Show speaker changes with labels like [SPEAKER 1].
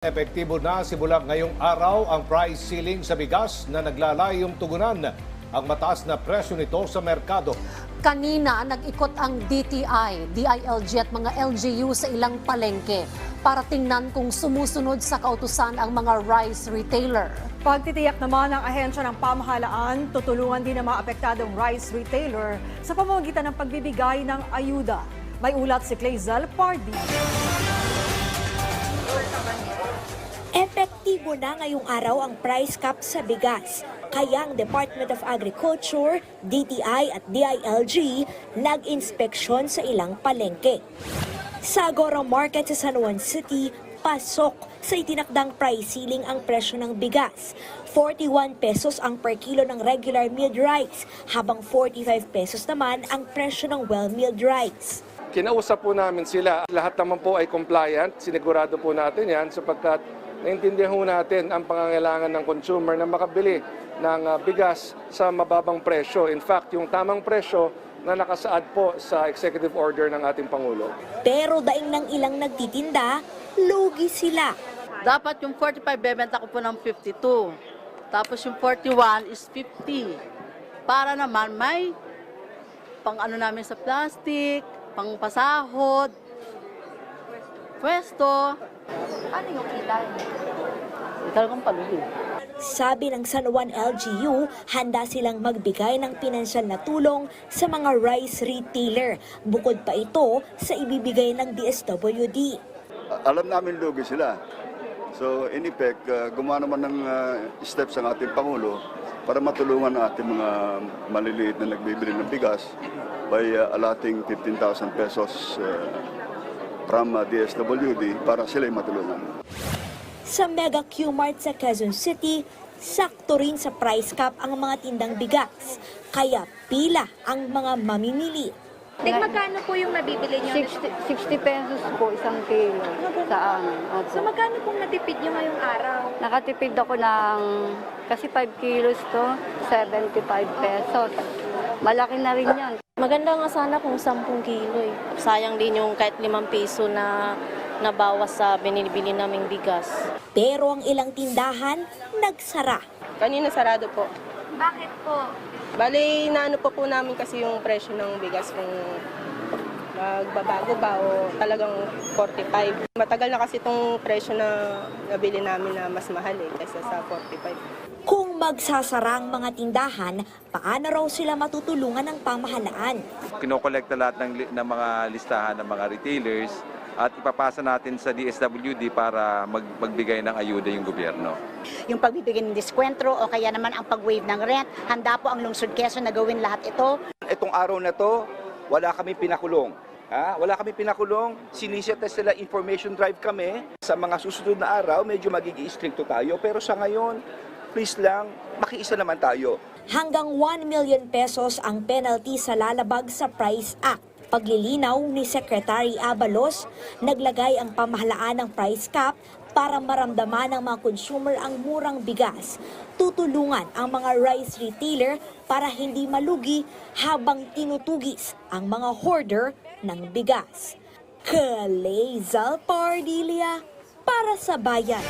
[SPEAKER 1] Epektibo na simula ngayong araw ang price ceiling sa bigas na naglalayong tugunan ang mataas na presyo nito sa merkado.
[SPEAKER 2] Kanina, nag-ikot ang DTI, DILG at mga LGU sa ilang palengke para tingnan kung sumusunod sa kautusan ang mga rice retailer.
[SPEAKER 3] Pagtitiyak naman ng ahensya ng pamahalaan, tutulungan din ang mga apektadong rice retailer sa pamamagitan ng pagbibigay ng ayuda. May ulat si Clazel Pardy.
[SPEAKER 4] Epektibo na ngayong araw ang price cap sa bigas. Kaya ang Department of Agriculture, DTI at DILG nag-inspeksyon sa ilang palengke. Sa Agora Market sa San Juan City, pasok sa itinakdang price ceiling ang presyo ng bigas. 41 pesos ang per kilo ng regular milled rice, habang 45 pesos naman ang presyo ng well-milled rice.
[SPEAKER 5] Kinausap po namin sila. Lahat naman po ay compliant. Sinigurado po natin yan sapagkat naintindihan po natin ang pangangailangan ng consumer na makabili ng ah, bigas sa mababang presyo. In fact, yung tamang presyo na nakasaad po sa executive order ng ating Pangulo.
[SPEAKER 4] Pero daing ng ilang nagtitinda, lugi sila.
[SPEAKER 6] Dapat yung 45 bebenta ko po ng 52. Tapos yung 41 is 50. Para naman may pang ano namin sa plastic, pang pasahod, pwesto. Ano yung ilan? Talagang palugi.
[SPEAKER 4] Sabi ng San Juan LGU, handa silang magbigay ng pinansyal na tulong sa mga rice retailer. Bukod pa ito sa ibibigay ng DSWD.
[SPEAKER 7] alam namin lugi sila. So in effect, uh, gumawa naman ng uh, steps ang ating Pangulo para matulungan ang ating mga maliliit na nagbibili ng bigas by uh, allotting 15,000 pesos uh, from uh, DSWD para sila matulungan.
[SPEAKER 4] Sa Mega Q-Mart sa Quezon City, sakto rin sa price cap ang mga tindang bigas. Kaya pila ang mga mamimili.
[SPEAKER 8] Tek, magkano po yung nabibili nyo?
[SPEAKER 9] 60, 60 pesos po isang kilo sa amin. Opo.
[SPEAKER 8] So magkano pong natipid nyo ngayong araw?
[SPEAKER 9] Nakatipid ako ng, kasi 5 kilos to, 75 pesos. Malaki na rin yan.
[SPEAKER 10] Maganda nga sana kung 10 kilo eh. Sayang din yung kahit 5 piso na nabawas sa binibili naming bigas.
[SPEAKER 4] Pero ang ilang tindahan, nagsara.
[SPEAKER 11] Kanina sarado po.
[SPEAKER 8] Bakit po?
[SPEAKER 11] Bali, naano po po namin kasi yung presyo ng bigas kung magbabago ba o talagang 45. Matagal na kasi itong presyo na nabili namin na mas mahal eh kaysa sa 45.
[SPEAKER 4] Kung magsasara ang mga tindahan, paano raw sila matutulungan ng pamahalaan?
[SPEAKER 12] kinokolekta lahat ng, ng mga listahan ng mga retailers at ipapasa natin sa DSWD para mag, magbigay ng ayuda yung gobyerno.
[SPEAKER 13] yung pagbibigay ng diskwentro o kaya naman ang pag-waive ng rent. Handa po ang Lungsod Quezon na gawin lahat ito.
[SPEAKER 14] Itong araw na to, wala kami pinakulong. Ha? Wala kami pinakulong, siniseta sila information drive kami. Sa mga susunod na araw, medyo magiging stricto tayo. Pero sa ngayon, please lang, makiisa naman tayo.
[SPEAKER 4] Hanggang 1 million pesos ang penalty sa lalabag sa Price Act. Paglilinaw ni Secretary Abalos, naglagay ang pamahalaan ng price cap para maramdaman ng mga consumer ang murang bigas. Tutulungan ang mga rice retailer para hindi malugi habang tinutugis ang mga hoarder ng bigas. Kalezal Pardilia para sa bayan.